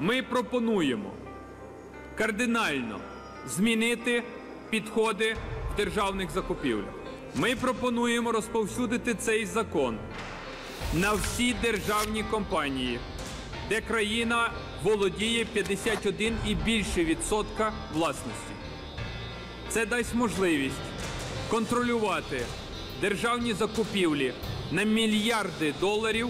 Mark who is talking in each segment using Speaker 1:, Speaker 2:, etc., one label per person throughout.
Speaker 1: Ми пропонуємо кардинально змінити підходи в державних закупівлях. Ми пропонуємо розповсюдити цей закон на всі державні компанії, де країна володіє 51 і більше відсотка власності. Це дасть можливість контролювати державні закупівлі на мільярди доларів,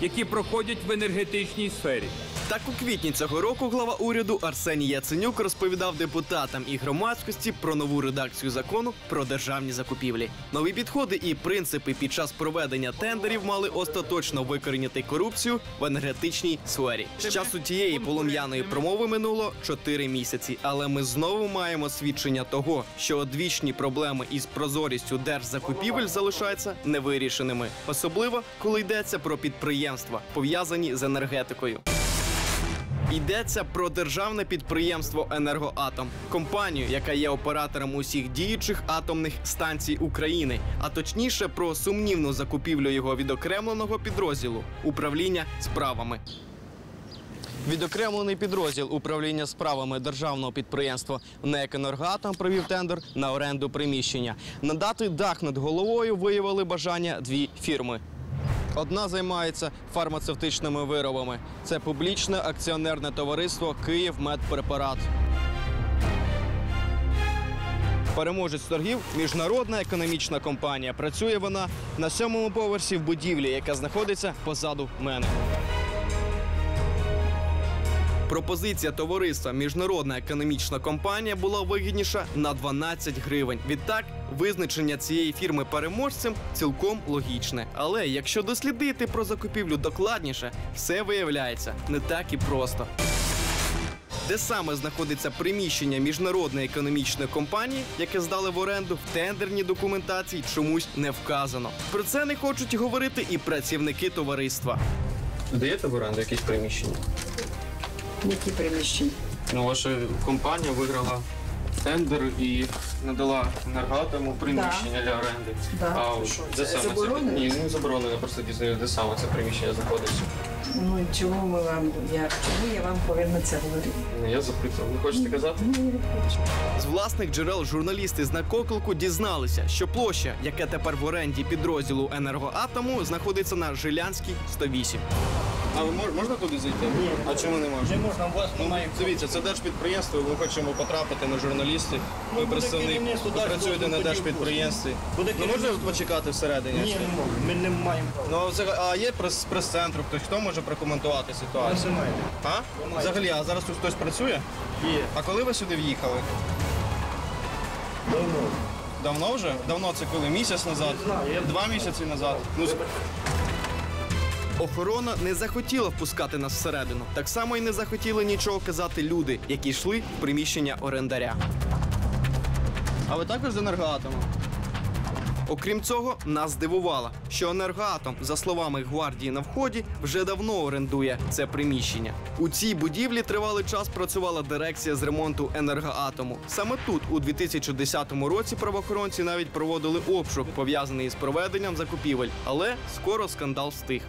Speaker 1: які проходять в енергетичній сфері.
Speaker 2: Так у квітні цього року глава уряду Арсеній Яценюк розповідав депутатам і громадськості про нову редакцію закону про державні закупівлі. Нові підходи і принципи під час проведення тендерів мали остаточно викорінити корупцію в енергетичній сфері. З часу тієї полум'яної промови минуло 4 місяці, але ми знову маємо свідчення того, що одвічні проблеми із прозорістю держзакупівель залишаються невирішеними, особливо коли йдеться про підприємства, пов'язані з енергетикою. Йдеться про державне підприємство Енергоатом, компанію, яка є оператором усіх діючих атомних станцій України, а точніше про сумнівну закупівлю його відокремленого підрозділу управління справами. Відокремлений підрозділ управління справами державного підприємства НЕК «Енергоатом» провів тендер на оренду приміщення. Надати дах над головою виявили бажання дві фірми. Одна займається фармацевтичними виробами. Це публічне акціонерне товариство «Київмедпрепарат». Переможець торгів міжнародна економічна компанія. Працює вона на сьомому поверсі в будівлі, яка знаходиться позаду мене. Пропозиція товариства Міжнародна економічна компанія була вигідніша на 12 гривень. Відтак, визначення цієї фірми переможцем цілком логічне. Але якщо дослідити про закупівлю докладніше, все виявляється не так і просто. Де саме знаходиться приміщення міжнародної економічної компанії, яке здали в оренду в тендерній документації, чомусь не вказано. Про це не хочуть говорити і працівники товариства.
Speaker 3: Даєте в оренду якісь приміщення?
Speaker 4: Які приміщення?
Speaker 3: Ну, ваша компанія виграла тендер і надала енергоатому приміщення для оренди.
Speaker 4: Да.
Speaker 3: А
Speaker 4: Що,
Speaker 3: де
Speaker 4: це
Speaker 3: саме
Speaker 4: заборонено?
Speaker 3: Ні, не заборонено, просто дізнаю, де саме це приміщення знаходиться.
Speaker 4: Ну і чому ми вам я чому я вам повинна це говорити?
Speaker 3: Ну, Я запитував, не хочете казати?
Speaker 4: Ні, не хочу.
Speaker 2: З власних джерел журналісти з накоклику дізналися, що площа, яка тепер в оренді підрозділу енергоатому, знаходиться на Жилянській 108. А ви мож, можна туди зайти? Ні. А чому не можна?
Speaker 5: Не можна, у вас
Speaker 2: Ну,
Speaker 5: немає.
Speaker 2: дивіться, це держпідприємство, і ми хочемо потрапити на журналісти. Ви
Speaker 5: буде
Speaker 2: представник,
Speaker 5: керівництво,
Speaker 2: ви
Speaker 5: дасть
Speaker 2: працюєте
Speaker 5: дозвіл,
Speaker 2: на
Speaker 5: тоді
Speaker 2: держпідприємстві.
Speaker 5: Буде
Speaker 2: Ну можна
Speaker 5: керівництво.
Speaker 2: почекати всередині?
Speaker 5: Ні, не можна. Ми не маємо права.
Speaker 2: Ну, взагалі, а є прес- прес-центр, хтось хто може прокоментувати ситуацію?
Speaker 5: Немає.
Speaker 2: А? Взагалі, а зараз тут хтось працює?
Speaker 5: Є.
Speaker 2: А коли ви сюди в'їхали?
Speaker 5: Давно.
Speaker 2: Давно вже? Давно це коли? Місяць назад?
Speaker 5: Не знаю, я-
Speaker 2: Два місяці назад. Ну, з- Охорона не захотіла впускати нас всередину. Так само і не захотіли нічого казати люди, які йшли в приміщення орендаря. А ви також з енергоатому? Окрім цього, нас здивувало, що енергоатом, за словами гвардії на вході, вже давно орендує це приміщення. У цій будівлі тривалий час працювала дирекція з ремонту енергоатому. Саме тут, у 2010 році, правоохоронці навіть проводили обшук, пов'язаний з проведенням закупівель, але скоро скандал стих.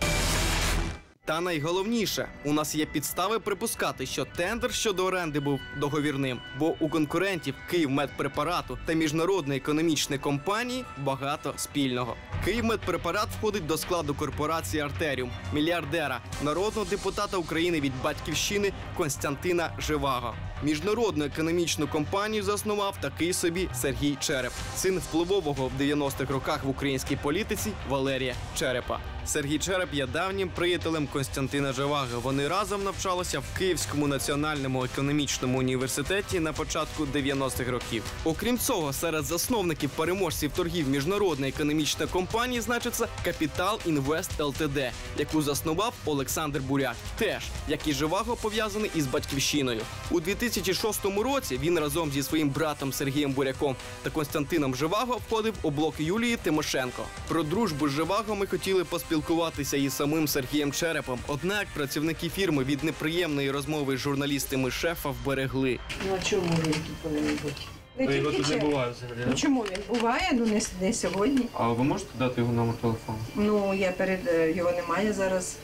Speaker 2: Та найголовніше, у нас є підстави припускати, що тендер щодо оренди був договірним, бо у конкурентів Київмедпрепарату та міжнародної економічної компанії багато спільного. Київмедпрепарат входить до складу корпорації Артеріум, мільярдера, народного депутата України від батьківщини Константина Живаго. Міжнародну економічну компанію заснував такий собі Сергій Череп, син впливового в 90-х роках в українській політиці Валерія Черепа. Сергій Череп є давнім приятелем Константина Живаги. Вони разом навчалися в Київському національному економічному університеті на початку 90-х років. Окрім цього, серед засновників переможців торгів міжнародної економічної компанії значиться Капітал Інвест ЛТД, яку заснував Олександр Буряк. Теж як і Живаго пов'язаний із батьківщиною. У 2006 році він разом зі своїм братом Сергієм Буряком та Константином Живаго входив у блок Юлії Тимошенко. Про дружбу з Живаго ми хотіли поспілкуватися із самим Сергієм Черепом. Однак працівники фірми від неприємної розмови з журналістами шефа вберегли.
Speaker 4: Ну а чому він тут повинен бути? Ви
Speaker 3: Ви його тут не буває взагалі.
Speaker 4: Ну чому він буває? Ну не, не сьогодні.
Speaker 3: А ви можете дати його номер телефону?
Speaker 4: Ну я перед е, його немає зараз.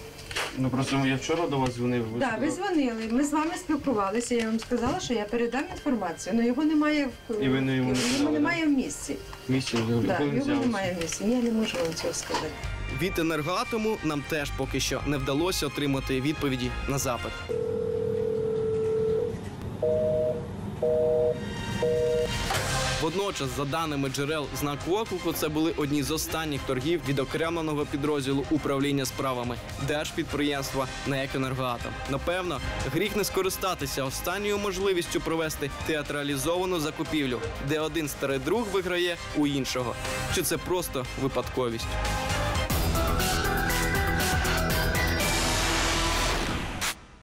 Speaker 3: Ну просто я вчора до вас дзвонив. ви
Speaker 4: Так, ви
Speaker 3: сказали-
Speaker 4: дзвонили, ми з вами спілкувалися. Я вам сказала, що я передам інформацію, але його немає в
Speaker 3: І ви не йому не
Speaker 4: його
Speaker 3: сказали,
Speaker 4: немає в місці.
Speaker 3: Місці взагалі.
Speaker 4: Так,
Speaker 3: коли
Speaker 4: його немає в місці. Я не можу вам цього сказати.
Speaker 2: Від енергоатому нам теж поки що не вдалося отримати відповіді на запит. Водночас, за даними джерел знаку оклику, це були одні з останніх торгів відокремленого підрозділу управління справами держпідприємства НЕК «Енергоатом». Напевно, гріх не скористатися останньою можливістю провести театралізовану закупівлю, де один старий друг виграє у іншого. Чи це просто випадковість?